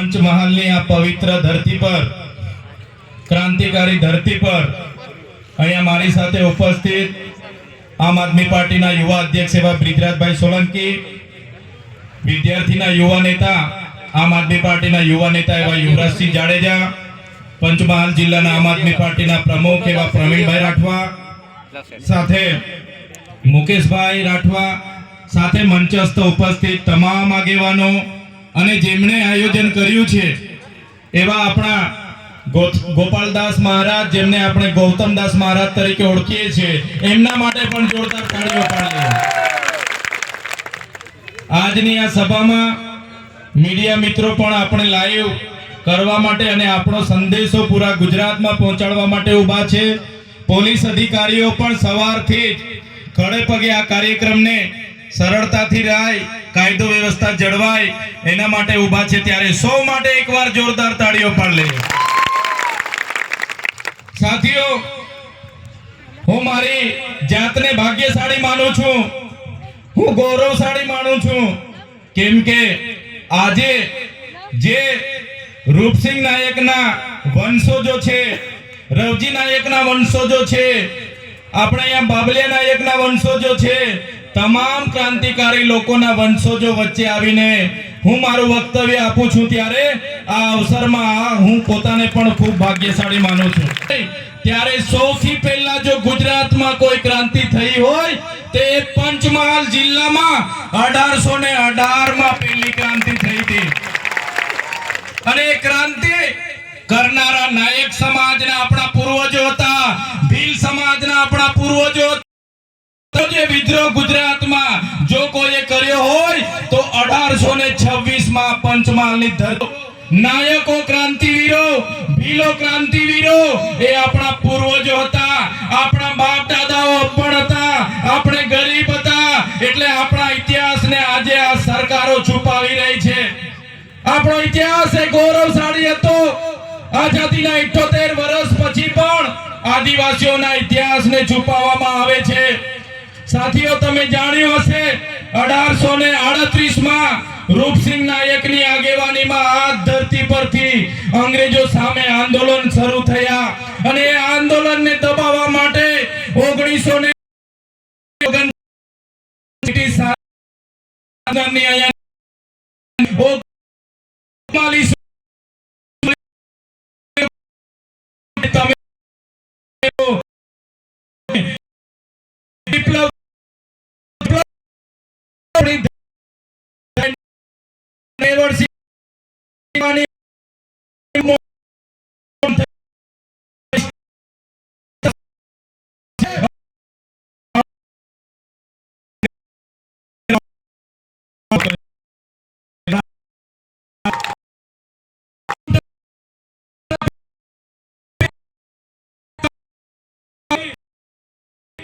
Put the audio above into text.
પંચમહાલની આ પવિત્ર ધરતી પર, ક્રાંતિકારી ધરતી પર, અહીંયા મારી સાથે ઉપસ્થિત આમ આદમી પાર્ટીના યુવા અધ્યક્ષ એવા બ્રિજરાજભાઈ સોલંકી, વિદ્યાર્થીના યુવા નેતા, આમ આદમી પાર્ટીના યુવા નેતા એવા યુવરાજસિંહ જાડેજા, પંચમહાલ જિલ્લાના આમ આદમી પાર્ટીના પ્રમુખ એવા પ્રવીણભાઈ રાઠવા, સાથે મુકેશભાઈ રાઠવા, સાથે મંચસ્થ ઉપસ્થિત તમામ આગેવાનો અને જેમણે આયોજન કર્યું છે, એવા આપણા ગોપાલદાસ મહારાજ, જેમને આપણે ગૌતમદાસ મહારાજ તરીકે ઓળખીએ છીએ, એમના માટે પણ જોરદાર તાળીઓ પાડીએ. આજની આ સભામાં મીડિયા મિત્રો પણ આપણે લાઈવ કરવા માટે અને આપણો સંદેશો પૂરા ગુજરાતમાં પહોંચાડવા માટે ઊભા છે. પોલીસ અધિકારીઓ પણ સવારથી જ ખડે પગે આ કાર્યક્રમને સરળતાથી રહે કાયદો વ્યવસ્થા જળવાય, એના માટે ઊભા છે ત્યારે સૌ માટે એકવાર જોરદાર તાળીઓ પણ લે સાથીઓ, હું મારી જાતને ભાગ્યશાળી માનું છું. હું ગૌરવશાળી માનું છું. કેમ કે આજે જે રૂપસિંહ નાયકના વંશોજો છે, રવજી નાયકના વંશોજો છે, આપણે અહીંયા બાબલિયા નાયકના વંશોજો છે તમામ ક્રાંતિકારી લોકોના વંશોજો વચ્ચે આવીને હું મારું વક્તવ્ય આપું છું ત્યારે આ અવસરમાં હું પોતાને પણ ખૂબ ભાગ્યશાળી માનું છું. ત્યારે સૌથી પહેલા જો ગુજરાતમાં કોઈ ક્રાંતિ થઈ હોય, તે પંચમહાલ જિલ્લામાં અઢારસો ને અઢારમાં પહેલી ક્રાંતિ થઈ હતી. અને એ ક્રાંતિ કરનારા નાયક સમાજના આપણા પૂર્વજો હતા, ભીલ સમાજના આપણા પૂર્વજો જે વિદ્રોહ ગુજરાતમાં જો કોઈએ કર્યો હોય, તો અઢારસો ને છવ્વીસમાં પંચમહાલની ધરતી. નાયકો ક્રાંતિવીરો, ભીલો ક્રાંતિવીરો, એ આપણા પૂર્વજો હતા, આપણા બાપ દાદાઓ અપણ હતા, આપણે ગરીબ હતા, એટલે આપણા ઇતિહાસને આજે આ સરકારો છુપાવી રહી છે. આપણો ઇતિહાસ એ ગૌરવશાળી હતો. આઝાદીના 78 વર્ષ પછી પણ આદિવાસીઓના ઇતિહાસને છુપાવવામાં આવે છે. સાથીઓ, તમે જાણ્યું હશે, અઢારસો ને આડત્રીસમાં રૂપસિંહ નાયકની આગેવાનીમાં આ ધરતી પરથી અંગ્રેજો સામે આંદોલન શરૂ થયા. અને એ આંદોલનને દબાવવા માટે ઓગણીસો ને ઓગણચાલીસ Okay.